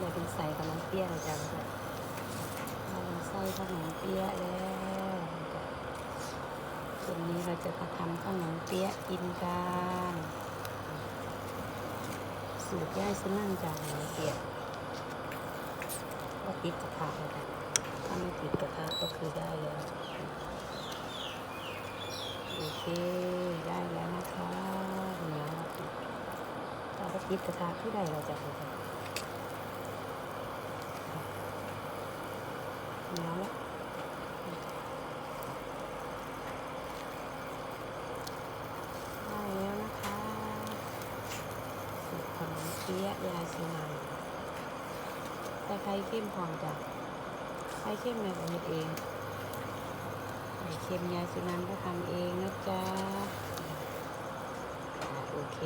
ใส่ขนมเปี๊ยะนะจ๊ะใส่ขนมเปี๊ยะแล้ววันนี้เราจะมาทำขนมเปี๊ยะกินกันสูตรย่ายสนั่นจากขนมเปี๊ยะก็ติดกระทะเลยจ้ะถ้าไม่ติดกระทะก็คือได้แล้วโอเคได้แล้วนะคะเนื้อเราก็ติดกระทะที่ใดเราจะเอาไปเนื้อละได้แล้วนะคะสูตรขนมเปี๊ยะยายสนันแต่ไข่เข้มพอจ้ะไข่เข้มเนี่ยผมเองไข่เค็มยายสุนันก็ทำเองนะจ๊ะ โอเค